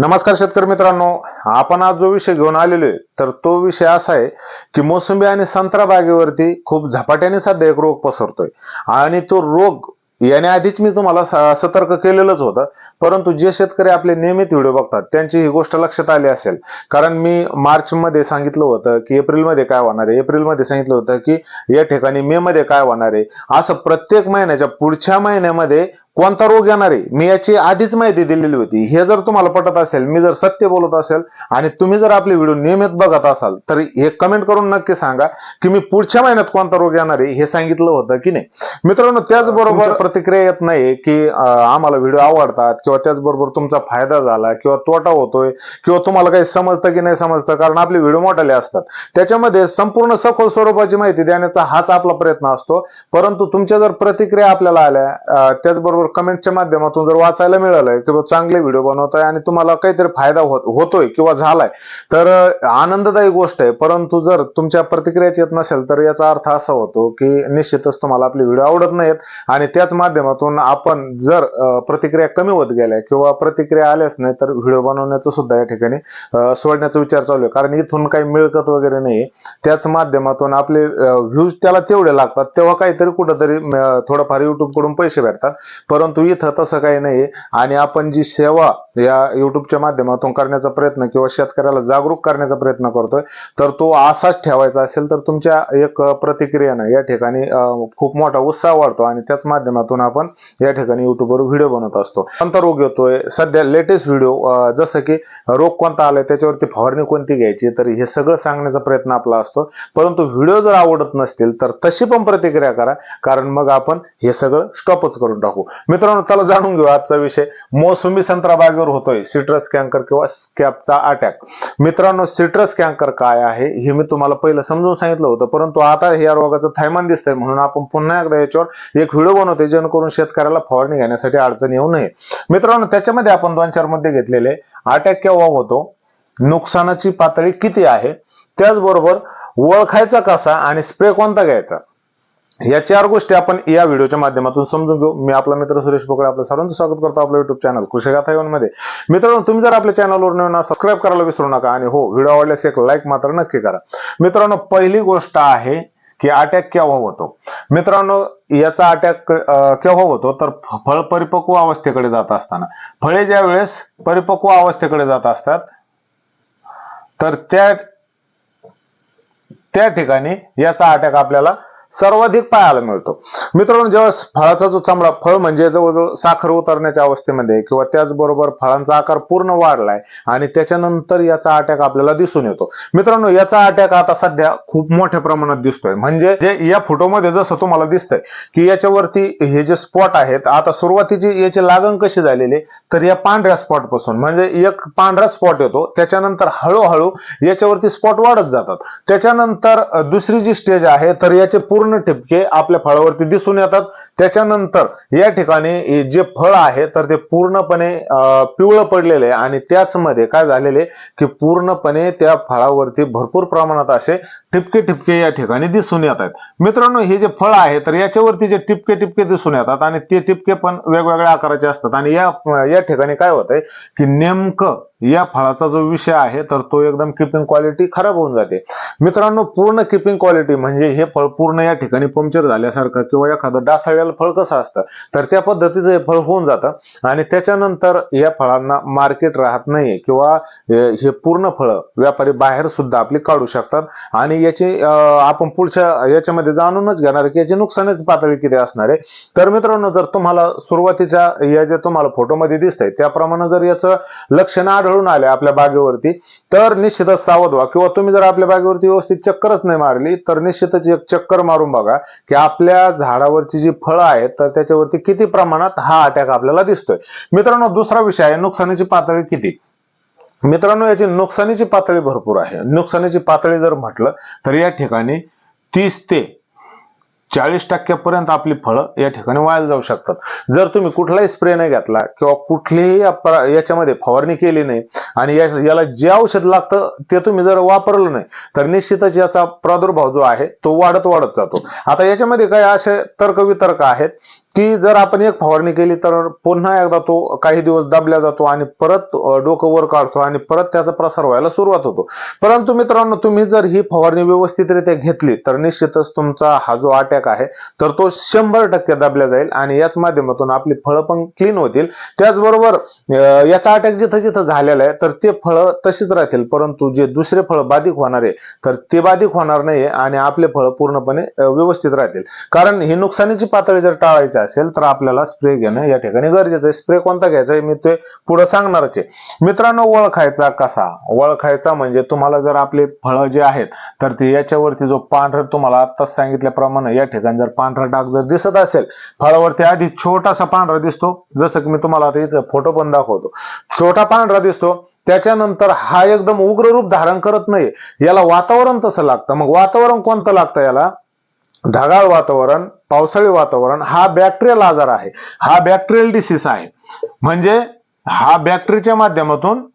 नमस्कार शेतकरी मित्रांनो आपण आज जो विषय घेऊन आलेलो आहे तर तो विषय असा आहे की मोसंबी आणि संत्रा बागेवरती खूप झपाट्याने सध्या एक रोग पसरतोय. आणि तो रोग याने आधीच मी तुम्हाला सतर्क केलेलंच होतं. परंतु जे शेतकरी आपले नियमित व्हिडिओ बघतात त्यांची ही गोष्ट लक्षात आली असेल. कारण मी मार्च मध्ये सांगितलं होतं की एप्रिलमध्ये काय होणार आहे? एप्रिलमध्ये सांगितलं होतं की या ठिकाणी मे मध्ये काय होणार आहे? असं प्रत्येक महिन्याच्या पुढच्या महिन्यामध्ये कोणता रोग येणार आहे? मी याची आधीच माहिती दिलेली होती. हे जर तुम्हाला पटत असेल मी जर सत्य बोलत असेल आणि तुम्ही जर आपले व्हिडिओ नियमित बघत असाल तर हे कमेंट करून नक्की सांगा की मी पुढच्या महिन्यात कोणता रोग येणार आहे हे सांगितलं होतं की नाही. मित्रांनो त्याचबरोबर प्रतिक्रिया येत नाही की आम्हाला व्हिडिओ आवडतात किंवा त्याचबरोबर तुमचा फायदा झाला किंवा तोटा होतोय किंवा तुम्हाला काही समजतं की नाही समजतं कारण आपले व्हिडिओ मोठाले असतात. त्याच्यामध्ये संपूर्ण सखोल स्वरूपाची माहिती देण्याचा हाच आपला प्रयत्न असतो. परंतु तुमच्या जर प्रतिक्रिया आपल्याला आल्या त्याचबरोबर कमेंटच्या माध्यमातून जर वाचायला मिळालंय किंवा चांगले व्हिडिओ बनवताय आणि तुम्हाला काहीतरी फायदा होतोय किंवा झालाय तर आनंददायी गोष्ट आहे. परंतु जर तुमच्या प्रतिक्रियाच येत नसेल तर याचा अर्थ असा होतो की निश्चितच तुम्हाला आपले व्हिडिओ आवडत नाहीत आणि त्याच माध्यमातून आपण जर प्रतिक्रिया कमी होत गेल्या किंवा प्रतिक्रिया आल्याच नाही तर व्हिडिओ बनवण्याचं सुद्धा या ठिकाणी सोडण्याचा विचार चालू आहे. कारण इथून काही मिळकत वगैरे नाही त्याच माध्यमातून आपले व्ह्यूज त्याला तेवढे लागतात. तेव्हा काहीतरी कुठंतरी थोडंफार युट्यूबकडून पैसे भेटतात. परंतु इथं तसं काही नाही. आणि आपण जी सेवा या युट्यूबच्या माध्यमातून करण्याचा प्रयत्न किंवा शेतकऱ्याला जागरूक करण्याचा प्रयत्न करतोय तर तो असाच ठेवायचा असेल तर तुमच्या एक प्रतिक्रियानं या ठिकाणी खूप मोठा उत्साह वाढतो आणि त्याच माध्यमातून आपण या ठिकाणी युट्यूबवर व्हिडिओ बनवत असतो. कोणता रोग येतोय. सध्या लेटेस्ट व्हिडिओ जसं की रोग कोणता आलाय त्याच्यावरती फवारणी कोणती घ्यायची तर हे सगळं सांगण्याचा प्रयत्न आपला असतो. परंतु व्हिडिओ जर आवडत नसतील तर तशी पण प्रतिक्रिया करा. कारण मग आपण हे सगळं स्टॉपच करून टाकू. मित्रांनो चला जाणून घेऊ आजचा विषय. मोसंबी संत्रा बागेवर होतोय. सिट्रस कॅन्कर किंवा स्कॅपचा अटॅक मित्रांनो सिट्रस कॅन्कर काय आहे हे मी तुम्हाला पहिलं समजून सांगितलं होतं परंतु आता या रोगाचं थैमान दिसतंय म्हणून आपण पुन्हा एकदा याच्यावर एक व्हिडिओ बनवतोय जेणेकरून शेतकऱ्याला फवारणी घेण्यासाठी अडचण येऊ नये. मित्रांनो त्याच्यामध्ये आपण दोन चारमध्ये घेतलेले. अटॅक केव्हा होतो? नुकसानाची पातळी किती आहे? त्याचबरोबर ओळखायचा कसा आणि स्प्रे कोणता घ्यायचा? या चार गोष्टी आपण या व्हिडिओच्या माध्यमातून समजून घेऊ. मी आपला मित्र सुरेश पोकळे आपलं सर्वांचं स्वागत करतो आपल्या युट्यूब चॅनल कृषिगाथा येऊन मध्ये. मित्रांनो तुम्ही जर आपल्या चॅनलवर नवीन सबस्क्राईब करायला विसरू नका आणि हो व्हिडिओ आवडल्यास एक लाईक मात्र नक्की करा. मित्रांनो पहिली गोष्ट आहे की अटॅक केव्हा होतो? मित्रांनो याचा अटॅक केव्हा होतो? तर फळ परिपक्व अवस्थेकडे जात असताना. फळे ज्या वेळेस परिपक्व अवस्थेकडे जात असतात तर त्या त्या ठिकाणी याचा अटॅक आपल्याला सर्वाधिक पाहायला मिळतो. मित्रांनो जेव्हा फळाचा जो चांबडा फळ म्हणजे जवळजवळ साखर उतरण्याच्या अवस्थेमध्ये किंवा त्याचबरोबर फळांचा आकार पूर्ण वाढलाय आणि त्याच्यानंतर याचा अटॅक आपल्याला दिसून येतो. मित्रांनो याचा अटॅक आता सध्या खूप मोठ्या प्रमाणात दिसतोय. म्हणजे जे या फोटोमध्ये जसं तुम्हाला दिसतंय की याच्यावरती हे जे स्पॉट आहेत आता सुरुवातीची याची लागण कशी झालेली तर या पांढऱ्या स्पॉटपासून म्हणजे एक पांढरा स्पॉट येतो त्याच्यानंतर हळूहळू याच्यावरती स्पॉट वाढत जातात. त्याच्यानंतर दुसरी जी स्टेज आहे तर याचे पूर्ण ठिपके आपल्या फळावरती दिसून येतात. त्याच्यानंतर या ठिकाणी जे फळ आहे तर ते पूर्णपणे पिवळं पडलेले आहे. आणि त्याच मध्ये काय झालेले की पूर्णपणे त्या फळावरती भरपूर प्रमाणात असे ठिपके ठिपके या ठिकाणी दिसून येत आहेत. मित्रांनो हे जे फळ आहे तर याच्यावरती जे टिपके टिपके दिसून येतात आणि ते टिपके पण वेगवेगळ्या आकाराचे असतात. आणि या या ठिकाणी काय होत आहे की नेमकं या फळाचा जो विषय आहे तर तो एकदम किपिंग क्वालिटी खराब होऊन जाते. मित्रांनो पूर्ण किपिंग क्वालिटी म्हणजे हे फळ पूर्ण या ठिकाणी पंक्चर झाल्यासारखं किंवा एखादं डासाळलेलं फळ कसं असतं तर त्या पद्धतीचं हे फळ होऊन जातं. आणि त्याच्यानंतर या फळांना मार्केट राहत नाहीये किंवा हे पूर्ण फळं व्यापारी बाहेर सुद्धा आपली काढू शकतात. आणि याची आपण पुढच्या याच्यामध्ये जाणूनच घेणार की याची नुकसानच पातळी किती असणार आहे. तर मित्रांनो जर तुम्हाला सुरुवातीच्या या जे तुम्हाला फोटोमध्ये दिसत आहे त्याप्रमाणे जर याचं लक्षण आढळून आले आपल्या बागेवरती तर निश्चितच सावध व्हा. किंवा तुम्ही जर आपल्या बागेवरती व्यवस्थित चक्करच नाही मारली तर निश्चितच एक चक्कर मारून बघा की आपल्या झाडावरची जी फळं आहेत तर त्याच्यावरती किती प्रमाणात हा अटॅक आपल्याला दिसतोय. मित्रांनो दुसरा विषय आहे नुकसानीची पातळी किती? मित्रांनो याची नुकसानीची पातळी भरपूर आहे. नुकसानीची पातळी जर म्हटलं तर या ठिकाणी तीस ते चाळीस टक्क्यापर्यंत आपली फळं या ठिकाणी वाया जाऊ शकतात. जर तुम्ही कुठलाही स्प्रे नाही घेतला किंवा कुठलीही याच्यामध्ये फवारणी केली नाही आणि या- याला जे औषध लागतं ते तुम्ही जर वापरलं नाही तर निश्चितच याचा प्रादुर्भाव जो आहे तो वाढत वाढत जातो. आता याच्यामध्ये काय असे तर्क वितर्क आहेत. ती जर आपण एक फवारणी केली तर पुन्हा एकदा तो काही दिवस दाबल्या जातो आणि परत डोकं वर काढतो आणि परत त्याचा प्रसार व्हायला सुरुवात होतो. परंतु मित्रांनो तुम्ही जर ही फवारणी व्यवस्थितरित्या घेतली तर निश्चितच तुमचा हा जो अटॅक आहे तर तो शंभर टक्के दाबला जाईल आणि याच माध्यमातून आपली फळं पण क्लीन होतील. त्याचबरोबर याचा अटॅक जिथं जिथं झालेला आहे तर ते फळं तशीच राहतील. परंतु जे दुसरे फळ बाधिक होणार आहे तर ते बाधिक होणार नाही आणि आपले फळ पूर्णपणे व्यवस्थित राहतील. कारण ही नुकसानीची पातळी जर टाळायची असेल तर आपल्याला स्प्रे घेणं या ठिकाणी गरजेचं आहे. स्प्रे कोणता घ्यायचा आहे? मी ते पुढे सांगणारच आहे. मित्रांनो ओळखायचा कसा? ओळखायचा म्हणजे तुम्हाला जर आपले फळं जे आहेत तर ते याच्यावरती जो पांढरा तुम्हाला आत्ताच सांगितल्याप्रमाणे या ठिकाणी जर पांढरा डाग जर दिसत असेल फळावरती आधी छोटासा पांढरा दिसतो. जसं की मी तुम्हाला आता इथं फोटो पण दाखवतो. छोटा पांढरा दिसतो. त्याच्यानंतर हा एकदम उग्र रूप धारण करत नाही. याला वातावरण तसं लागतं. मग वातावरण कोणतं लागतं याला? ढगाळ वातावरण पावसाळी वातावरण हा बॅक्टेरियल आजार आहे. हा बॅक्टेरियल डिसीज आहे. म्हणजे हा बॅक्टेरियाच्या माध्यमातून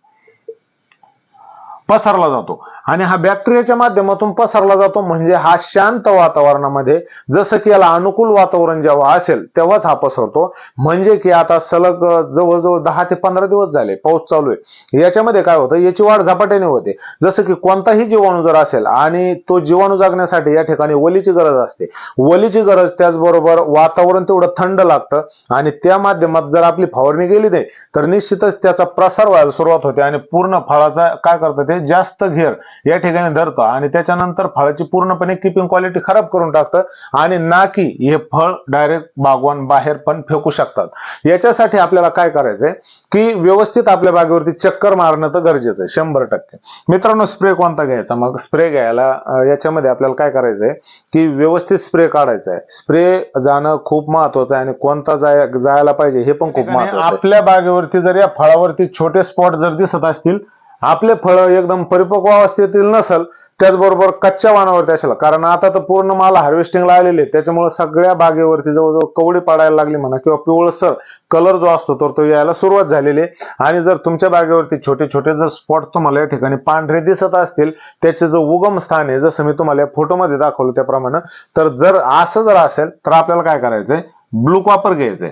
पसरला जातो. आणि हा बॅक्टेरियाच्या माध्यमातून पसरला जातो. म्हणजे हा शांत वातावरणामध्ये जसं की याला अनुकूल वातावरण जेव्हा असेल तेव्हाच हा पसरतो. म्हणजे की आता सलग जवळजवळ दहा ते पंधरा दिवस झाले पाऊस चालू आहे. याच्यामध्ये काय होतं याची वाढ झपाट्याने होते. जसं की कोणताही जीवाणू जर असेल आणि तो जीवाणू जगण्यासाठी या ठिकाणी वलीची गरज असते. वलीची गरज त्याचबरोबर वातावरण तेवढं थंड लागतं आणि त्या माध्यमात जर आपली फवारणी गेली नाही तर निश्चितच त्याचा प्रसार व्हायला सुरुवात होते. आणि पूर्ण फळाचा काय करतं ते जास्त घेर या ठिकाणी धरतं आणि त्याच्यानंतर फळाची पूर्णपणे किपिंग क्वालिटी खराब करून टाकतं आणि ना की हे फळ डायरेक्ट बागवान बाहेर पण फेकू शकतात. याच्यासाठी आपल्याला काय करायचंय की व्यवस्थित आपल्या बागेवरती चक्कर मारणं तर गरजेचं आहे शंभर टक्के. मित्रांनो स्प्रे कोणता घ्यायचा? मग स्प्रे घ्यायला याच्यामध्ये आपल्याला काय करायचंय की व्यवस्थित स्प्रे काढायचा आहे स्प्रे जाणं खूप महत्वाचं आहे आणि कोणता जाय जायला पाहिजे हे पण खूप महत्वाचं आहे. आपल्या बागेवरती जर या फळावरती छोटे स्पॉट जर दिसत असतील आपले फळं एकदम परिपक्व अवस्थेतील नसल त्याचबरोबर कच्च्या वाणावरती असेल. कारण आता तर पूर्ण माल हार्वेस्टिंगला आलेले त्याच्यामुळे सगळ्या बागेवरती जवळजवळ कवडी पाडायला लागली म्हणा किंवा पिवळसर कलर जो असतो तर तो यायला सुरुवात झालेली आहे. आणि जर तुमच्या बागेवरती छोटे छोटे जर स्पॉट तुम्हाला या ठिकाणी पांढरे दिसत असतील त्याचे जो उगम स्थान आहे जसं मी तुम्हाला या फोटोमध्ये दाखवलं त्याप्रमाणे तर जर असं जर असेल तर आपल्याला काय करायचंय? ब्लू कॉपर घ्यायचंय.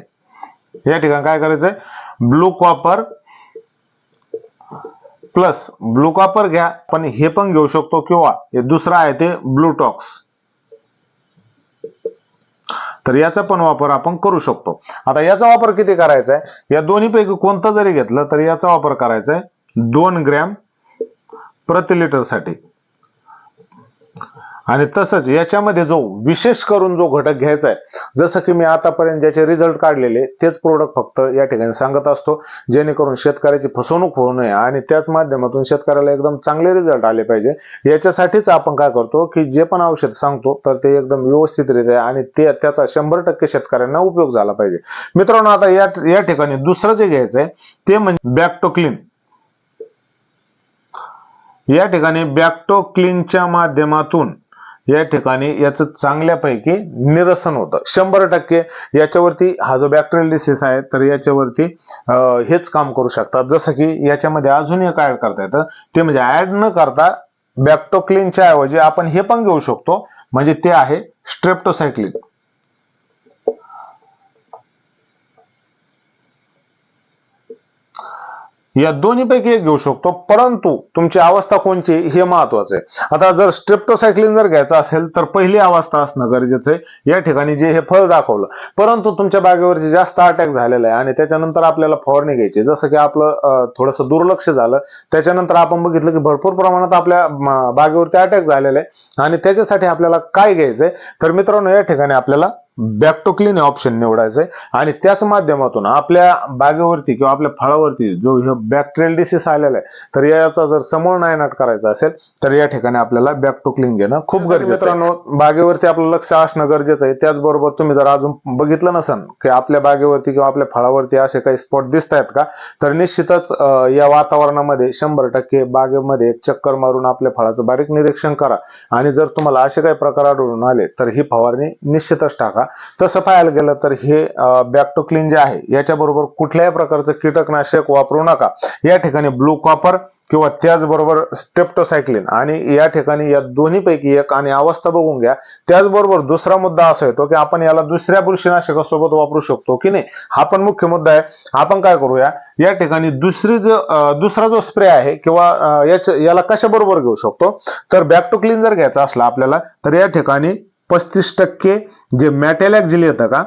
या ठिकाणी काय करायचंय? Blue copper plus blue copper घ्या पण हे पण घेऊ शकतो किंवा दुसरं आहे ते ब्लू टॉक्स. तर याचा पण वापर आपण करू शकतो. आता याचा वापर किती करायचा आहे? या दोन्हीपैकी कोणतं जरी घेतलं तर याचा वापर करायचा आहे दोन ग्रॅम प्रति लिटरसाठी आणि तसंच याच्यामध्ये जो विशेष करून जो घटक घ्यायचा आहे जसं की मी आतापर्यंत ज्याचे रिझल्ट काढलेले तेच प्रोडक्ट फक्त या ठिकाणी सांगत असतो जेणेकरून शेतकऱ्याची फसवणूक होऊ नये आणि त्याच माध्यमातून शेतकऱ्याला एकदम चांगले रिझल्ट आले पाहिजे. याच्यासाठीच आपण काय करतो की जे पण औषध सांगतो तर ते एकदम व्यवस्थितरित्या आणि ते त्याचा शंभर टक्के शेतकऱ्यांना उपयोग झाला पाहिजे. मित्रांनो आता या या ठिकाणी दुसरं जे घ्यायचं आहे ते म्हणजे बॅक या ठिकाणी बॅक्टोक्लिनच्या माध्यमातून या ठिकाणी याचं चांगल्यापैकी निरसन होतं. शंभर टक्के याच्यावरती हा जो बॅक्टेरियल आहे तर याच्यावरती हेच काम करू शकतात. जसं की याच्यामध्ये अजून एक ऍड करता येतं. ते म्हणजे ऍड न करता बॅक्टोक्लिनच्या ऐवजी आपण हे पण घेऊ शकतो. म्हणजे ते आहे स्ट्रेप्टोसायक्लिन या दोन्हीपैकी एक घेऊ शकतो. परंतु तुमची अवस्था कोणची हे महत्वाचं आहे. आता जर स्ट्रेप्टोसायक्लिन जर घ्यायचं असेल तर पहिली अवस्था असणं गरजेचं आहे. या ठिकाणी जे हे फळ दाखवलं. परंतु तुमच्या बागेवरती जास्त अटॅक झालेला आहे आणि त्याच्यानंतर आपल्याला फवारणी घ्यायची. जसं की आपलं थोडंसं दुर्लक्ष झालं त्याच्यानंतर आपण बघितलं की भरपूर प्रमाणात आपल्या बागेवरती अटॅक झालेला आहे. आणि त्याच्यासाठी आपल्याला काय घ्यायचंय? तर मित्रांनो या ठिकाणी आपल्याला बॅक टू क्लीन ऑप्शन निवडायचंय. आणि त्याच माध्यमातून आपल्या बागेवरती किंवा आपल्या फळावरती जो हे बॅक्टेरियल डिसीज आलेला आहे तर याचा जर समूळ नायनाट करायचा असेल तर या ठिकाणी आपल्याला बॅक टू क्लीन घेणं खूप गरजेचं आहे. मित्रांनो बागेवरती आपलं लक्ष असणं गरजेचं आहे. त्याचबरोबर तुम्ही जर अजून बघितलं नसन की आपल्या बागेवरती किंवा आपल्या फळावरती असे काही स्पॉट दिसत आहेत का तर निश्चितच या वातावरणामध्ये शंभर टक्के बागेमध्ये एक चक्कर मारून आपल्या फळाचं बारीक निरीक्षण करा. आणि जर तुम्हाला असे काही प्रकार आढळून आले तर ही फवारणी निश्चितच टाका. तसं पाहायला गेलं तर हे बॅक टू क्लीन जे आहे याच्याबरोबर कुठल्याही प्रकारचं कीटकनाशक वापरू नका. या ठिकाणी ब्लू कॉपर किंवा त्याचबरोबर स्टेप्टोसायक्लिन आणि या ठिकाणी या दोन्हीपैकी एक आणि अवस्था बघून घ्या. त्याचबरोबर दुसरा मुद्दा असा येतो की आपण याला दुसऱ्या बुरशीनाशकासोबत वापरू शकतो की नाही? हा पण मुख्य मुद्दा आहे. आपण काय करूया? या ठिकाणी दुसरी जो दुसरा जो स्प्रे आहे किंवा याच्या याला कशा बरोबर घेऊ शकतो? तर बॅक टू क्लीन जर घ्यायचा असला आपल्याला तर या ठिकाणी पस्तीस टक्के जे मॅटेलॅक्झिल येतं का?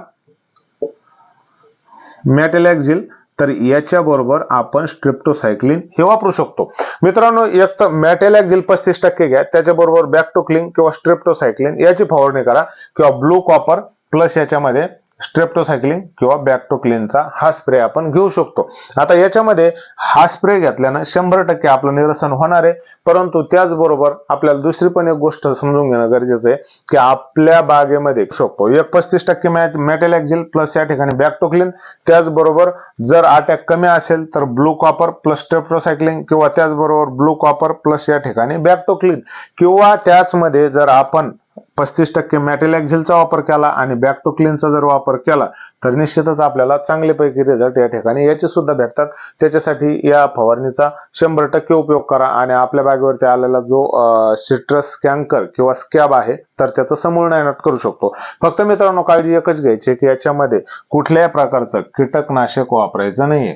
मॅटेलॅक्झिल तर याच्या बरोबर आपण स्ट्रिप्टोसायक्लिन हे वापरू शकतो. मित्रांनो एक तर मॅटेलॅक्झिल पस्तीस टक्के घ्या त्याच्याबरोबर बॅक किंवा स्ट्रिप्टोसायक्लिन याची फवारणी करा किंवा ब्लू कॉपर प्लस याच्यामध्ये स्ट्रेप्टोसायक्लिन किंवा बॅक्टोक्लिनचा हा स्प्रे आपण घेऊ शकतो. आता याच्यामध्ये हा स्प्रे घेतल्यानं शंभर टक्के आपलं निरसन होणार आहे. परंतु त्याचबरोबर आपल्याला दुसरी पण एक गोष्ट समजून घेणं गरजेचं आहे की आपल्या बागेमध्ये शकतो. एक पस्तीस टक्के मॅटेलॅक्झिल प्लस या ठिकाणी बॅक्टोक्लिन त्याचबरोबर जर अटॅक कमी असेल तर ब्लू कॉपर प्लस स्ट्रेप्टोसायक्लिन किंवा त्याचबरोबर ब्लू कॉपर प्लस या ठिकाणी बॅक्टोक्लिन किंवा त्याचमध्ये जर आपण पस्तीस टक्के मॅटेलॅक्झिलचा वापर केला आणि बॅक्टोक्लिनचा जर वापर केला तर निश्चितच आपल्याला चांगल्यापैकी रिझल्ट या ठिकाणी याचे सुद्धा भेटतात. त्याच्यासाठी या फवारणीचा शंभर टक्के उपयोग करा आणि आपल्या बागेवरती आलेला जो सिट्रस कॅन्कर किंवा स्कॅब आहे तर त्याचं समूळ नायनाट करू शकतो. फक्त मित्रांनो काळजी एकच घ्यायची की याच्यामध्ये कुठल्याही प्रकारचं कीटकनाशक वापरायचं नाहीये.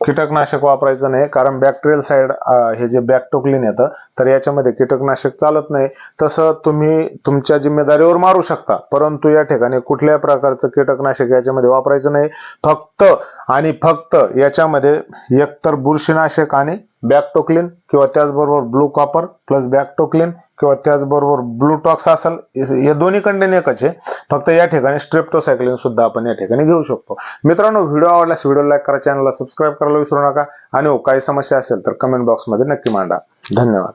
कीटकनाशक वापरायचं नाही कारण बॅक्टेरियल साईड हे जे बॅक्टोक्लिन येतं तर याच्यामध्ये कीटकनाशक चालत नाही. तसं तुम्ही तुमच्या जिम्मेदारीवर मारू शकता परंतु या ठिकाणी कुठल्याही प्रकारचं कीटकनाशक याच्यामध्ये वापरायचं नाही. फक्त आणि फक्त याच्यामध्ये एकतर बुरशीनाशक आणि बॅक्टोक्लिन किंवा त्याचबरोबर ब्लू कॉपर प्लस बॅक्टोक्लिन किंवा त्याचबरोबर ब्लूटॉक्स असेल हे दोन्ही कंटेन एकच आहे. फक्त या ठिकाणी स्ट्रेप्टोसायक्लिन सुद्धा आपण या ठिकाणी घेऊ शकतो. मित्रांनो व्हिडिओ आवडल्यास व्हिडिओ लाईक करा चॅनलला सबस्क्राईब करायला विसरू नका. आणि हो काही समस्या असेल तर कमेंट बॉक्समध्ये नक्की मांडा. धन्यवाद.